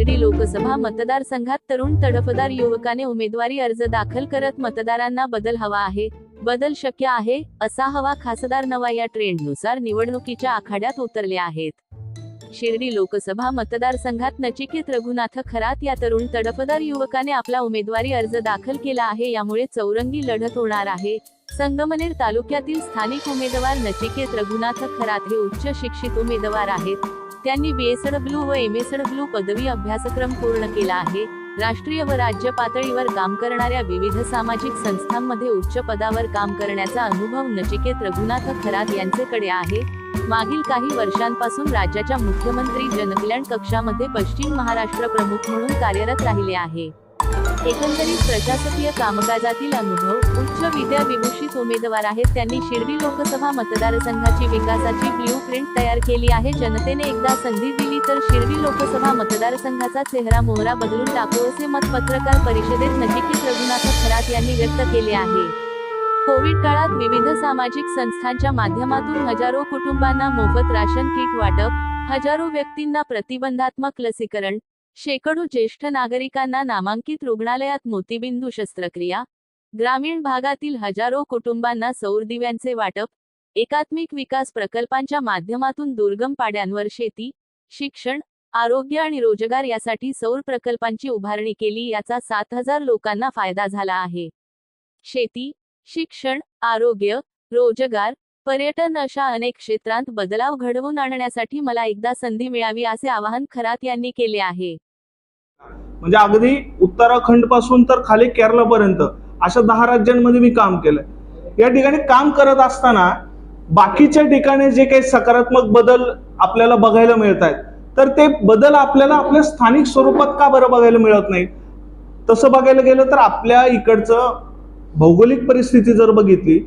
शिर्डी लोकसभा मतदारसंघात तरुण तडफदार युवकाने उमेदवारी अर्ज दाखल करत मतदारांना बदल हवा आहे बदल शक्य आहे असा हवा खासदार नवा या ट्रेंडनुसार निवडणुकीच्या आखाड्यात उतरले आहेत. शिर्डी लोकसभा मतदारसंघात नचिकेत रघुनाथ खरात या तरुण तडफदार युवकाने आपला उमेदवारी अर्ज दाखल केला आहे यामुळे चौरंगी लढत होणार आहे. संगमनेर तालुक्यातील स्थानिक उमेदवार नचिकेत रघुनाथ खरात हे उच्च शिक्षित उमेदवार आहेत. त्यांनी बीएसडब्ल्यू व एमएसडब्ल्यू पदवी अभ्यासक्रम पूर्ण केला आहे. राष्ट्रीय व राज्य पातळीवर काम करणाऱ्या विविध सामाजिक संस्थांमध्ये उच्च पदावर काम करण्याचा अनुभव नचिकेत रघुनाथ खरात यांचेकडे आहे. मागील काही वर्षांपासून राज्याच्या मुख्यमंत्री जनकल्याण कक्षामध्ये पश्चिम महाराष्ट्र प्रमुख म्हणून कार्यरत राहिले आहे. एकंदरीत प्रशासकीय कामकाजातील अनुभव उच्च विद्याविभूषित उमेदवार आहेत त्यांनी शिर्डी लोकसभा मतदारसंघाची विकासाची ब्ल्यू प्रिंट तयार केली आहे. जनतेने एकदा संधी दिली तर शिर्डी लोकसभा मतदारसंघाचा चेहरा मोहरा बदलून टाकू असे मत पत्रकार परिषदेत नजिकीत रघुनाथ खरात यांनी व्यक्त केले आहे. कोविड काळात विविध सामाजिक संस्थांच्या माध्यमातून हजारो कुटुंबांना मोफत राशन किट वाटप हजारो व्यक्तींना प्रतिबंधात्मक लसीकरण शेकडो ज्येष्ठ नागरिकांना नामांकित रुग्णालयात मोतीबिंदू शस्त्रक्रिया ग्रामीण भागातील हजारो कुटुंबांना सौर दिव्यांचे वाटप एकात्मिक विकास प्रकल्पांच्या माध्यमातून दुर्गम पाड्यांवर शेती शिक्षण आरोग्य आणि रोजगार यासाठी सौर प्रकल्पांची उभारणी केली याचा सात हजार लोकांना फायदा झाला आहे. शेती शिक्षण आरोग्य रोजगार पर्यटन अशा अनेक क्षेत्रांत बदलाव घडवून आणण्यासाठी मला एकदा संधी मिळावी असे आवाहन खरात यांनी केले आहे. म्हणजे अगदी उत्तराखंडपासून तर खाली केरळपर्यंत अशा दहा राज्यांमध्ये मी काम केलंय. या ठिकाणी काम करत असताना बाकीच्या ठिकाणी जे काही सकारात्मक बदल आपल्याला बघायला मिळत आहेत तर ते बदल आपल्याला आपल्या स्थानिक स्वरूपात का बरं बघायला मिळत नाही तसं बघायला गेलं तर आपल्या इकडचं भौगोलिक परिस्थिती जर बघितली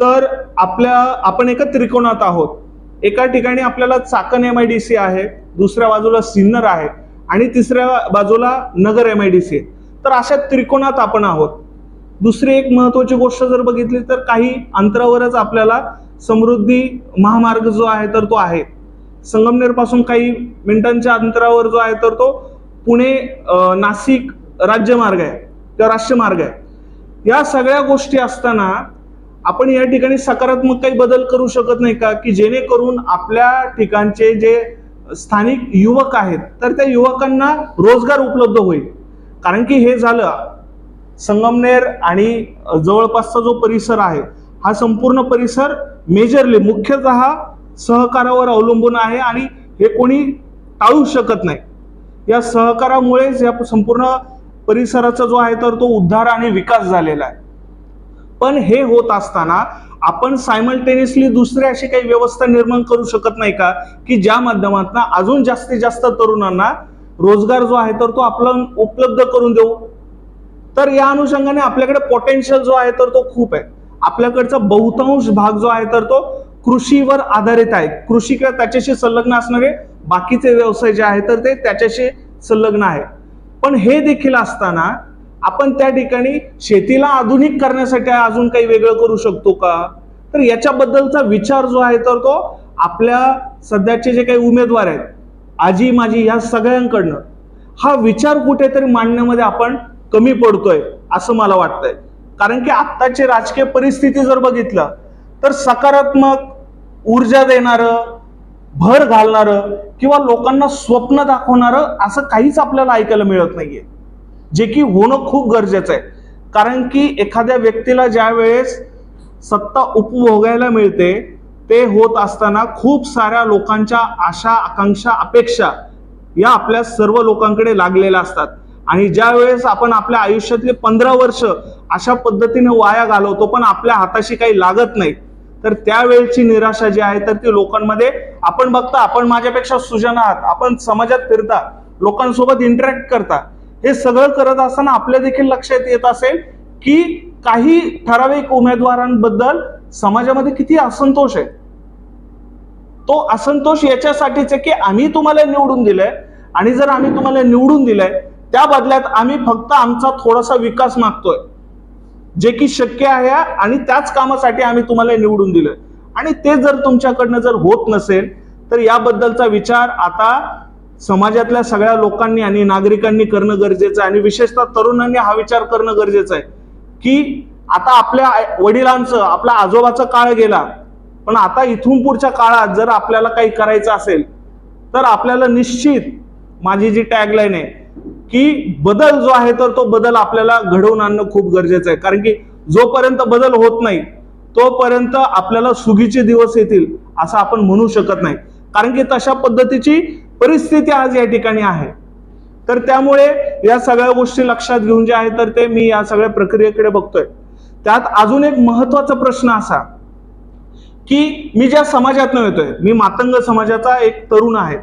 तर आपल्या आपण एका त्रिकोणात आहोत. एका ठिकाणी आपल्याला Chakan M I D C आहे दुसऱ्या बाजूला सिन्नर आहे आणि तिसऱ्या बाजूला Nagar M I D C तर अशा त्रिकोणात आपण आहोत. दुसरी एक महत्वाची गोष्ट जर बघितली तर काही अंतरावरच आपल्याला समृद्धी महामार्ग जो आहे तर तो आहे. संगमनेरपासून काही मिनिटांच्या अंतरावर जो आहे तर तो पुणे नाशिक राज्यमार्ग आहे किंवा राष्ट्रमार्ग आहे. या सगळ्या गोष्टी असताना आपण या ठिकाणी सकारात्मक काही बदल करू शकत नाही का? की जेणेकरून आपल्या ठिकाणचे जे स्थानिक युवक आहेत तर त्या युवकांना रोजगार उपलब्ध होईल. कारण की हे झालं संगमनेर आणि जवळपासचा जो परिसर आहे हा संपूर्ण परिसर मेजरली मुख्यतः सहकारावर अवलंबून आहे आणि हे कोणी टाळू शकत नाही. या सहकारामुळेच या संपूर्ण परिसराचा जो आहे तर तो उद्धार आणि विकास झालेला आहे. पण हे होत असताना आपण सायमल्टेनियसली दुसरी अशी काही व्यवस्था निर्माण करू शकत नाही का? की ज्या माध्यमातून अजून जास्तीत जास्त तरुणांना रोजगार जो आहे तर तो आपण उपलब्ध करून देऊ. तर या अनुषंगाने आपल्याकडे पोटेन्शियल जो आहे तर तो खूप आहे. आपल्याकडचा बहुतांश भाग जो आहे तर तो कृषीवर आधारित आहे. कृषी किंवा त्याच्याशी संलग्न असणारे बाकीचे व्यवसाय जे आहे तर ते त्याच्याशी संलग्न आहे. पण हे देखील असताना आपण त्या ठिकाणी शेतीला आधुनिक करण्यासाठी अजून काही वेगळं करू शकतो का? तर याच्याबद्दलचा विचार जो आहे तर तो आपल्या सध्याचे जे काही उमेदवार आहेत आजी माझी ह्या सगळ्यांकडनं हा विचार कुठेतरी मांडण्यामध्ये आपण कमी पडतोय असं मला वाटतंय. कारण की आत्ताची राजकीय परिस्थिती जर बघितलं तर सकारात्मक ऊर्जा देणारं भर घालणारं किंवा लोकांना स्वप्न दाखवणारं असं काहीच आपल्याला ऐकायला मिळत नाहीये. जे की होणं खूप गरजेचं आहे. कारण की एखाद्या व्यक्तीला ज्या वेळेस सत्ता उपभोगायला मिळते ते होत असताना खूप साऱ्या लोकांच्या आशा आकांक्षा अपेक्षा या आपल्या सर्व लोकांकडे लागलेल्या असतात. आणि ज्या वेळेस आपण आपल्या आयुष्यातले पंधरा वर्ष अशा पद्धतीने वाया घालवतो पण आपल्या हाताशी काही लागत नाही तर त्यावेळची निराशा जी आहे तर ती लोकांमध्ये आपण बघता आपण माझ्यापेक्षा सुजन आहात आपण समाजात फिरता लोकांसोबत इंटरॅक्ट करता हे सगळं करत असताना आपल्या देखील लक्षात येत असेल की काही ठराविक उमेदवारांबद्दल समाजामध्ये किती असंतोष आहे. तो असंतोष याच्यासाठीच आहे की आम्ही तुम्हाला निवडून दिलंय आणि जर आम्ही तुम्हाला निवडून दिलंय त्या बदल्यात आम्ही फक्त आमचा थोडासा विकास मागतोय. जे की शक्य आहे आणि त्याच कामासाठी आम्ही तुम्हाला निवडून दिलंय. आणि ते जर तुमच्याकडनं जर होत नसेल तर याबद्दलचा विचार आता समाजातल्या सगळ्या लोकांनी आणि नागरिकांनी करणं गरजेचं आहे आणि विशेषतः तरुणांनी हा विचार करणं गरजेचं आहे. की आता आपल्या वडिलांचं आपल्या आजोबाचा काळ गेला पण आता इथून पुढच्या काळात जर आपल्याला काही करायचं असेल तर आपल्याला निश्चित माझी जी टॅगलाईन आहे की बदल जो आहे तर तो बदल आपल्याला घडवून आणणं खूप गरजेचं आहे. कारण की जोपर्यंत बदल होत नाही तोपर्यंत आपल्याला सुगीचे दिवस येतील असं आपण म्हणू शकत नाही. कारण की तशा पद्धतीची परिस्थिती आज या ठिकाणी आहे. तर त्यामुळे या सगळ्या गोष्टी लक्षात घेऊन जे आहे तर ते मी या सगळ्या प्रक्रियेकडे बघतोय. त्यात अजून एक महत्त्वाचा प्रश्न असा की मी ज्या समाजातनं येतोय मी मातंग समाजाचा एक तरुण आहे.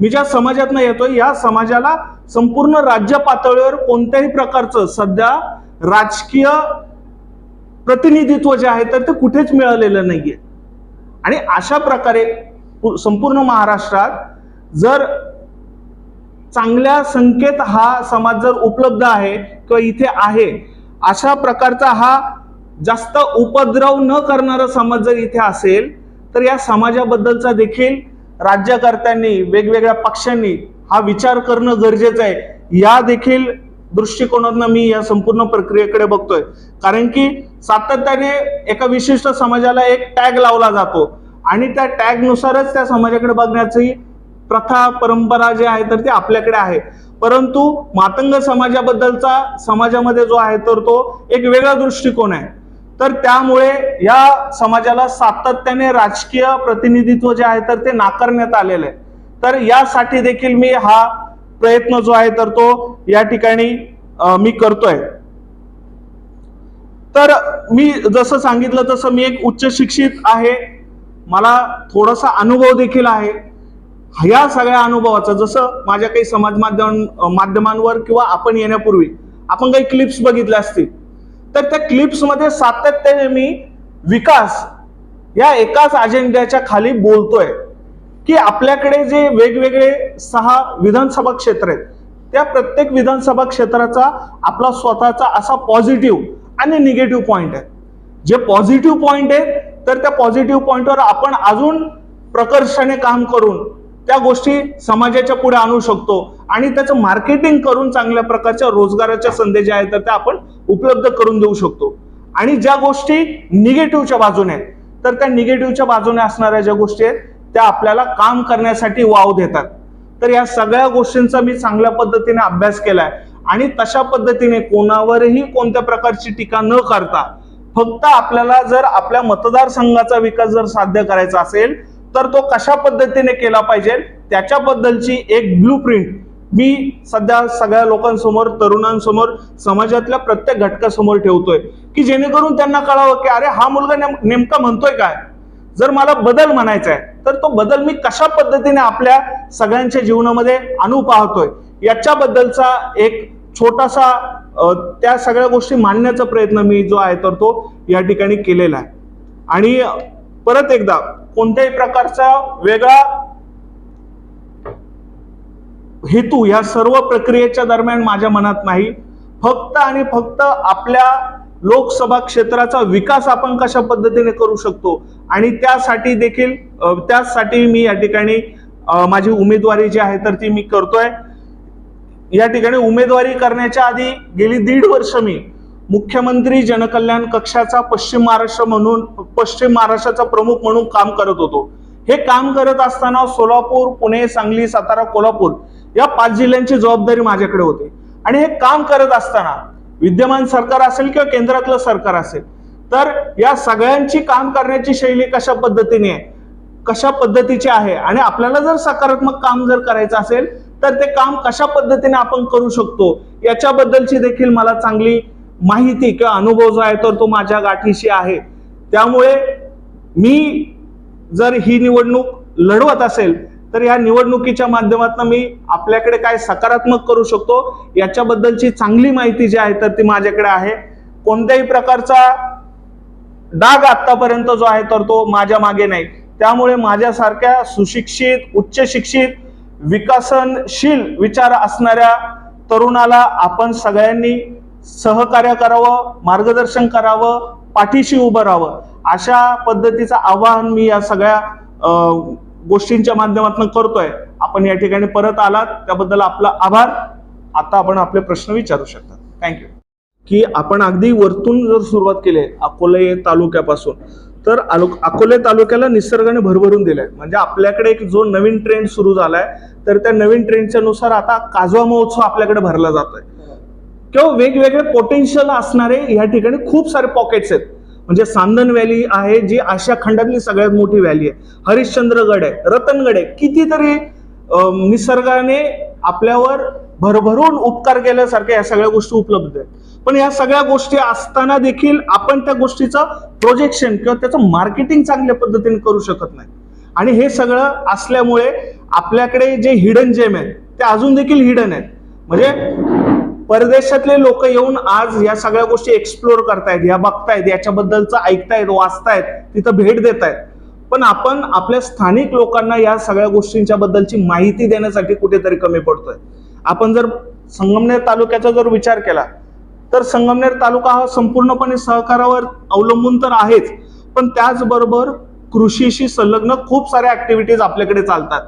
मी ज्या समाजातनं येतोय या समाजाला संपूर्ण राज्य पातळीवर कोणत्याही प्रकारचं सध्या राजकीय प्रतिनिधित्व जे आहे तर ते कुठेच मिळालेलं नाहीये. आणि अशा प्रकारे संपूर्ण महाराष्ट्रात जर चांगल्या संकेत हा समाज जर उपलब्ध आहे किंवा इथे आहे अशा प्रकारचा हा जास्त उपद्रव न करणारा समाज जर इथे असेल तर या समाजाबद्दलचा देखील राज्यकर्त्यांनी वेगवेगळ्या पक्षांनी हा विचार करणं गरजेचं आहे. या देखील दृष्टिकोनातनं मी या संपूर्ण प्रक्रियेकडे बघतोय. कारण की सातत्याने एका विशिष्ट समाजाला एक टॅग लावला जातो. आणि त्या टॅगनुसारच त्या समाजाकडे बघण्याची प्रथा परंपरा जे आहे तर ते आपल्याकडे आहे. परंतु मातंग समाजाबद्दलचा समाजामध्ये जो आहे तर तो एक वेगळा दृष्टिकोन आहे. तर त्यामुळे या समाजाला सातत्याने राजकीय प्रतिनिधित्व जे आहे तर ते नाकारण्यात आलेलं आहे. तर यासाठी देखील मी हा प्रयत्न जो आहे तर तो या ठिकाणी मी करतोय. तर मी जसं सांगितलं तसं मी एक उच्च शिक्षित आहे. मला थोडासा अनुभव देखील आहे. ह्या सगळ्या अनुभवाचा जसं माझ्या काही समाज माध्यम माध्यमांवर किंवा आपण येण्यापूर्वी आपण काही क्लिप्स बघितल्या असतील. तर त्या क्लिप्समध्ये सातत्याने मी विकास या एकाच अजेंड्याच्या खाली बोलतोय की आपल्याकडे जे वेगवेगळे सहा विधानसभा क्षेत्र आहेत त्या प्रत्येक विधानसभा क्षेत्राचा आपला स्वतःचा असा पॉझिटिव्ह आणि निगेटिव्ह पॉइंट आहे. जे पॉझिटिव्ह पॉइंट आहे तर त्या पॉझिटिव्ह पॉइंटवर आपण अजून प्रकर्षाने काम करून त्या गोष्टी समाजाच्या पुढे आणू शकतो. आणि त्याचं मार्केटिंग करून चांगल्या प्रकारच्या रोजगाराच्या संधी ज्या आहेत तर त्या आपण उपलब्ध करून देऊ शकतो. आणि ज्या गोष्टी निगेटिव्हच्या बाजूने आहेत तर त्या निगेटिव्हच्या बाजूने असणाऱ्या ज्या गोष्टी आहेत त्या आपल्याला काम करण्यासाठी वाव देतात. तर या सगळ्या गोष्टींचा मी चांगल्या पद्धतीने अभ्यास केलाय. आणि तशा पद्धतीने कोणावरही कोणत्या प्रकारची टीका न करता फक्त आपल्याला जर आपल्या मतदारसंघाचा विकास जर साध्य करायचा असेल तर तो कशा पद्धतीने केला पाहिजे? त्याच्याबद्दलची एक ब्लू प्रिंट मी सध्या सगळ्या लोकांसमोर तरुणांसमोर समाजातल्या प्रत्येक घटकासमोर ठेवतोय. की जेणेकरून त्यांना कळावं की अरे हा मुलगा नेम- नेमका म्हणतोय काय? जर मला बदल म्हणायचा आहे तर तो बदल मी कशा पद्धतीने आपल्या सगळ्यांच्या जीवनामध्ये आणू पाहतोय? याच्याबद्दलचा एक छोटासा त्या सगळ्या गोष्टी मांडण्याचा प्रयत्न मी जो आहे तर तो या ठिकाणी केलेला आहे. आणि परत एकदा कोणत्याही प्रकारचा वेगळा हेतू ह्या सर्व प्रक्रियेच्या दरम्यान माझ्या मनात नाही. फक्त आणि फक्त आपल्या लोकसभा क्षेत्राचा विकास आपण कशा पद्धतीने करू शकतो? आणि त्यासाठी देखील त्यासाठी मी या ठिकाणी माझी उमेदवारी जी आहे तर ती मी करतोय. या ठिकाणी उमेदवारी करण्याच्या आधी गेली दीड वर्ष मी मुख्यमंत्री जनकल्याण कक्षाचा पश्चिम महाराष्ट्र म्हणून पश्चिम महाराष्ट्राचा प्रमुख म्हणून काम करत होतो. हे काम करत असताना सोलापूर पुणे सांगली सातारा कोल्हापूर या पाच जिल्ह्यांची जबाबदारी माझ्याकडे होती. आणि हे काम करत असताना विद्यमान सरकार असेल किंवा केंद्रातलं सरकार असेल तर या सगळ्यांची काम करण्याची शैली कशा पद्धतीने आहे कशा पद्धतीची आहे आणि आपल्याला जर सकारात्मक काम जर करायचं असेल तर ते काम कशा पद्धतीने आपण करू शकतो याच्याबद्दलची देखील मला चांगली माहिती किंवा अनुभव जो आहे तर तो माझ्या गाठीशी आहे. त्यामुळे मी जर ही निवडणूक लढवत असेल तर या निवडणुकीच्या माध्यमातून मी आपल्याकडे काय सकारात्मक करू शकतो याच्याबद्दलची चांगली माहिती जी आहे तर ती माझ्याकडे आहे. कोणत्याही प्रकारचा डाग आतापर्यंत जो आहे तर तो माझ्या मागे नाही. त्यामुळे माझ्यासारख्या सुशिक्षित उच्च शिक्षित विकसनशील विचार असणाऱ्या तरुणाला आपण सगळ्यांनी सहकार्य करावं मार्गदर्शन करावं पाठीशी उभं राहावं. अशा पद्धतीचं आवाहन मी या सगळ्या गोष्टींच्या माध्यमातून करतोय. आपण या ठिकाणी परत आलात. त्याबद्दल आपला आभार. आता आपण आपले प्रश्न विचारू शकता. थँक्यू की आपण अगदी वरतून जर सुरुवात केली आहे, अकोले तालुक्यापासून तर अकोले तालुक्याला निसर्गाने भरभरून दिलाय. म्हणजे आपल्याकडे एक जो नवीन ट्रेंड सुरू झालाय तर त्या नवीन ट्रेंडच्या नुसार आता काजवा महोत्सव आपल्याकडे भरला जातोय. किंवा वेगवेगळे पोटेन्शियल असणारे या ठिकाणी खूप सारे पॉकेट्स आहेत. म्हणजे सांदन व्हॅली आहे जी आशिया खंडातली सगळ्यात मोठी व्हॅली आहे. हरिश्चंद्रगड आहे रतनगड आहे. कितीतरी निसर्गाने आपल्यावर भरभरून उपकार केल्यासारख्या या सगळ्या गोष्टी उपलब्ध आहेत. पण या सगळ्या गोष्टी असताना देखील आपण त्या गोष्टीचं प्रोजेक्शन किंवा त्याचं मार्केटिंग चांगल्या पद्धतीने करू शकत नाही. आणि हे सगळं असल्यामुळे आपल्याकडे जे हिडन जेम आहे ते अजून देखील हिडन आहेत. म्हणजे परदेशातले लोक येऊन आज या सगळ्या गोष्टी एक्सप्लोर करतायत या बघतायत याच्याबद्दलचं ऐकतायत वाचतायत तिथं भेट देत आहेत पण आपण आपल्या स्थानिक लोकांना या सगळ्या गोष्टींच्या बद्दलची माहिती देण्यासाठी कुठेतरी कमी पडतोय. आपण जर संगमनेर तालुक्याचा जर विचार केला तर संगमनेर तालुका हा संपूर्णपणे सहकारावर अवलंबून तर आहेच पण त्याचबरोबर कृषीशी संलग्न खूप साऱ्या ऍक्टिव्हिटीज आपल्याकडे चालतात.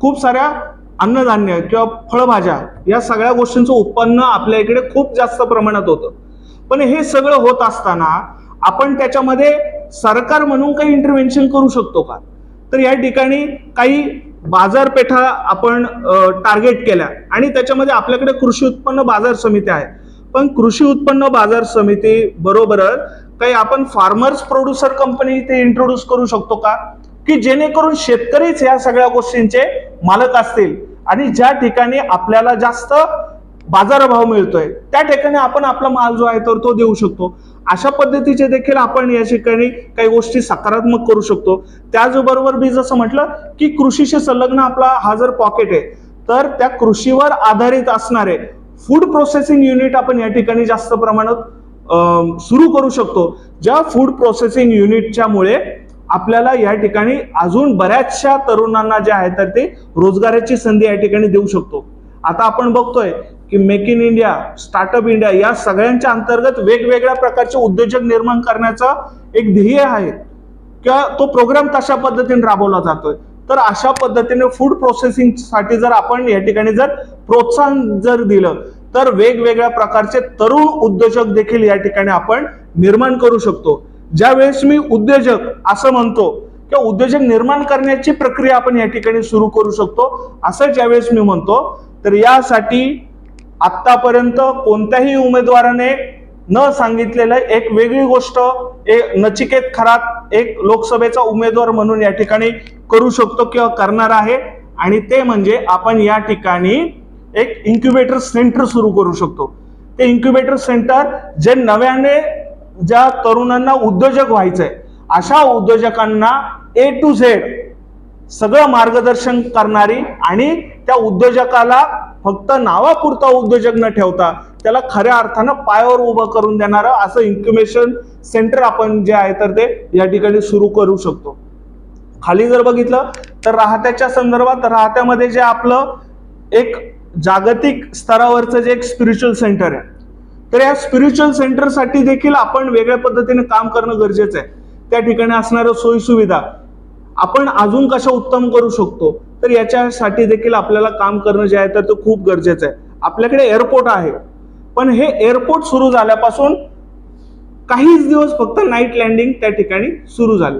खूप साऱ्या अन्नधान्य किंवा फळभाज्या या सगळ्या गोष्टींचं उत्पन्न आपल्या इकडे खूप जास्त प्रमाणात होतं. पण हे सगळं होत असताना आपण त्याच्यामध्ये सरकार म्हणून काही इंटरव्हेन्शन करू शकतो का? तर या ठिकाणी काही बाजारपेठा आपण टार्गेट केल्या आणि त्याच्यामध्ये आपल्याकडे कृषी उत्पन्न बाजार समिती आहे. पण कृषी उत्पन्न बाजार समिती बरोबरच काही आपण फार्मर्स प्रोड्युसर कंपनी इथे इंट्रोड्यूस करू शकतो का? की जेणेकरून शेतकरीच या सगळ्या गोष्टींचे मालक असतील. आणि ज्या ठिकाणी आपल्याला जास्त बाजारभाव मिळतोय त्या ठिकाणी आपण आपला माल जो आहे तर तो देऊ शकतो. अशा पद्धतीचे देखील आपण या ठिकाणी काही गोष्टी सकारात्मक करू शकतो. त्याचबरोबर मी जसं म्हटलं की कृषीशी संलग्न आपला हा जर पॉकेट आहे तर त्या कृषीवर आधारित असणारे फूड प्रोसेसिंग युनिट आपण या ठिकाणी जास्त प्रमाणात सुरू करू शकतो. ज्या फूड प्रोसेसिंग युनिटच्यामुळे आपल्याला या ठिकाणी अजून बऱ्याचशा तरुणांना जे आहे तर ते रोजगाराची संधी या ठिकाणी देऊ शकतो. आता आपण बघतोय की make in India startup India या सगळ्यांच्या अंतर्गत वेगवेगळ्या प्रकारचे उद्योजक निर्माण करण्याचं एक ध्येय आहे. किंवा तो प्रोग्राम तशा पद्धतीने राबवला जातोय? तर अशा पद्धतीने फूड प्रोसेसिंगसाठी जर आपण या ठिकाणी जर प्रोत्साहन जर दिलं तर वेगवेगळ्या प्रकारचे तरुण उद्योजक देखील या ठिकाणी आपण निर्माण करू शकतो. ज्या वेळेस मी उद्योजक असं म्हणतो किंवा उद्योजक निर्माण करण्याची प्रक्रिया आपण या ठिकाणी सुरू करू शकतो असं ज्यावेळेस मी म्हणतो तर यासाठी आतापर्यंत कोणत्याही उमेदवाराने न सांगितलेलं एक वेगळी गोष्ट एक नचिकेत खरात एक लोकसभेचा उमेदवार म्हणून या ठिकाणी करू शकतो किंवा करणार आहे. आणि ते म्हणजे आपण या ठिकाणी एक इन्क्युबेटर सेंटर सुरू करू शकतो. ते इन्क्युबेटर सेंटर जे नव्याने ज्या तरुणांना उद्योजक व्हायचंय अशा उद्योजकांना ए टू झेड सगळं मार्गदर्शन करणारी आणि त्या उद्योजकाला फक्त नावापुरता उद्योजक न ठेवता त्याला खऱ्या अर्थानं पायावर उभं करून देणारं असं इन्क्युबेशन सेंटर आपण जे आहे तर ते या ठिकाणी सुरू करू शकतो. खाली जर बघितलं तर राहत्याच्या संदर्भात राहत्यामध्ये जे आपलं एक जागतिक स्तरावरचं जे एक स्पिरिच्युअल सेंटर आहे तर या स्पिरिच्युअल सेंटरसाठी देखील आपण वेगळ्या पद्धतीने काम करणं गरजेचं आहे. त्या ठिकाणी असणाऱ्या सोयीसुविधा आपण अजून कशा उत्तम करू शकतो तर याच्यासाठी देखील आपल्याला काम करणं जे आहे तर ते खूप गरजेचं आहे. आपल्याकडे एअरपोर्ट आहे. पण हे एअरपोर्ट सुरू झाल्यापासून काहीच दिवस फक्त नाईट लँडिंग त्या ठिकाणी सुरू झाली.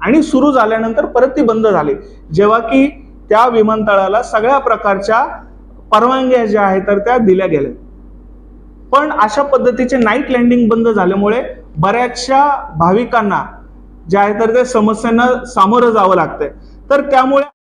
आणि सुरू झाल्यानंतर परत ती बंद झाली. जेव्हा की त्या विमानतळाला सगळ्या प्रकारच्या परवानग्या ज्या आहेत तर त्या दिल्या गेल्या. पण अशा पद्धतीचे नाईट लँडिंग बंद झाल्यामुळे बऱ्याचशा भाविकांना जे आहे तर त्या समस्यांना सामोरं जावं लागतंय. तर त्यामुळे